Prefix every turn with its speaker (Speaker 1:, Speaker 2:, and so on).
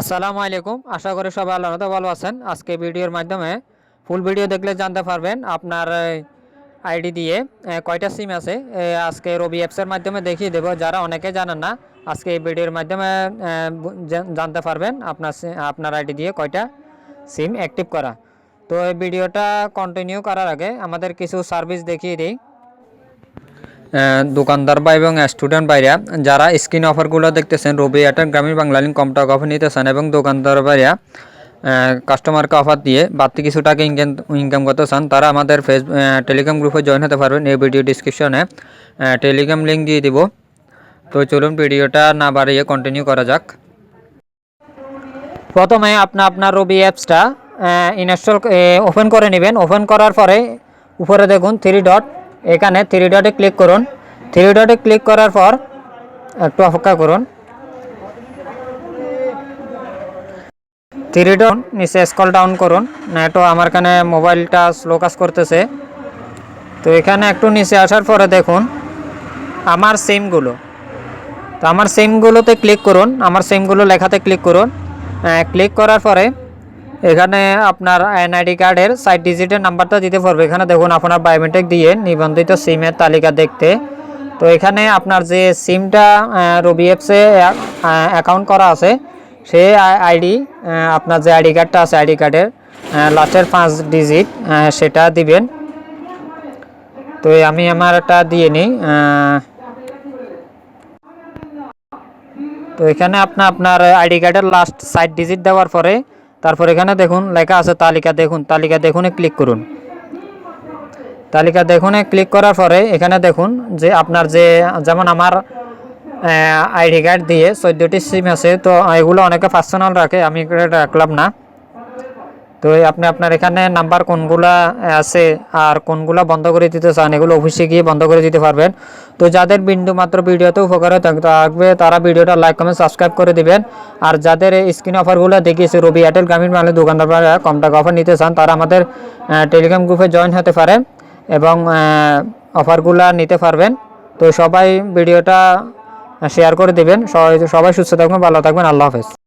Speaker 1: আসসালামু আলাইকুম। আশা করি সবাই আল্লাহ ভালো আছেন। আজকে ভিডিওর মাধ্যমে ফুল ভিডিও দেখলে জানতে পারবেন আপনার আইডি দিয়ে কয়টা সিম আছে। আজকে রবি অ্যাপসের মাধ্যমে দেখিয়ে দেবো। যারা অনেকে জানেন না, আজকে এই ভিডিওর মাধ্যমে জানতে পারবেন আপনার আপনার আইডি দিয়ে কয়টা সিম অ্যাক্টিভ করা। তো এই ভিডিওটা কন্টিনিউ করার আগে আমাদের কিছু সার্ভিস দেখিয়ে দিই। দোকানদার বা এবং স্টুডেন্ট বাইরা যারা স্ক্রিন অফারগুলো দেখতেছেন, রবি এয়ারটেল গ্রামীণ বাংলা লিঙ্ক কম টাকা অফার নিতেছেন এবং দোকানদার বাইরা কাস্টমারকে অফার দিয়ে বাড়তি কিছু টাকা ইনকাম ইনকাম করতে চান, তারা আমাদের ফেস টেলিগ্রাম গ্রুপে জয়েন হতে পারবেন। এই ভিডিও ডিসক্রিপশনে টেলিগ্রাম লিঙ্ক দিয়ে দিব। তো চলুন ভিডিওটা না বাড়িয়ে কন্টিনিউ করা যাক। প্রথমে আপনি আপনার রবি অ্যাপসটা ইনস্টল ওপেন করে নেবেন। ওপেন করার পরে উপরে দেখুন থ্রি ডট এখানে থ্রি ডটে ক্লিক করুন। থ্রি ডটে ক্লিক করার পর একটু অপেক্ষা করুন। থ্রি ডট নিচে স্কল ডাউন করুন। না তো আমার এখানে মোবাইলটা স্লো কাজ করতেছে। তো এখানে একটু নিচে আসার পরে দেখুন, আমার সিমগুলো তো আমার সিমগুলোতে ক্লিক করুন। আমার সিমগুলো লেখাতে ক্লিক করুন। ক্লিক করার পরে এখানে আপনার এনআইডি কার্ডের সাইট ডিজিটের নাম্বারটা দিতে পারবে। এখানে দেখুন, আপনার বায়োমেট্রিক দিয়ে নিবন্ধিত সিমের তালিকা দেখতে। তো এখানে আপনার যে সিমটা রবি অ্যাপসে অ্যাকাউন্ট করা আছে, সেই আইডি আপনার যে আইডি কার্ডটা আছে, আইডি কার্ডের লাস্টের পাঁচ ডিজিট সেটা দিবেন। তো আমি আমার একটা দিয়ে নিই তো এখানে আপনার আপনার আইডি কার্ডের লাস্ট সাইড ডিজিট দেওয়ার পরে তারপর এখানে দেখুন, লেখা আছে তালিকা দেখুন, তালিকা দেখুনে ক্লিক করুন। তালিকা দেখুনে ক্লিক করার পরে এখানে দেখুন যে আপনার যে, যেমন আমার আইডি কার্ড দিয়ে চোদ্দোটি সিম আছে, তো এগুলো অনেকে পার্সোনাল রাখে, আমি রাখলাম না। তো আপনি আপনার এখানে নাম্বার কোনগুলা আছে আর কোনগুলা বন্ধ করে দিতে চান, এগুলো অফিসে গিয়ে বন্ধ করে দিতে পারবেন। তো যাদের বিন্দু মাত্র ভিডিওতে উপকার থাক- থাকবে, তারা ভিডিওটা লাইক, কমেন্ট, সাবস্ক্রাইব করে দিবেন। আর যাদের স্ক্রিন অফারগুলো দেখিয়েছে, রবি এয়ারটেল গ্রামীণ বাংলা দোকানদাররা কম টাকা অফার নিতে চান, তারা আমাদের টেলিগ্রাম গ্রুপে জয়েন হতে পারে এবং অফারগুলো নিতে পারবেন। তো সবাই ভিডিওটা শেয়ার করে দেবেন। সবাই সবাই সুস্থ থাকবেন, ভালো থাকবেন। আল্লাহ হাফেজ।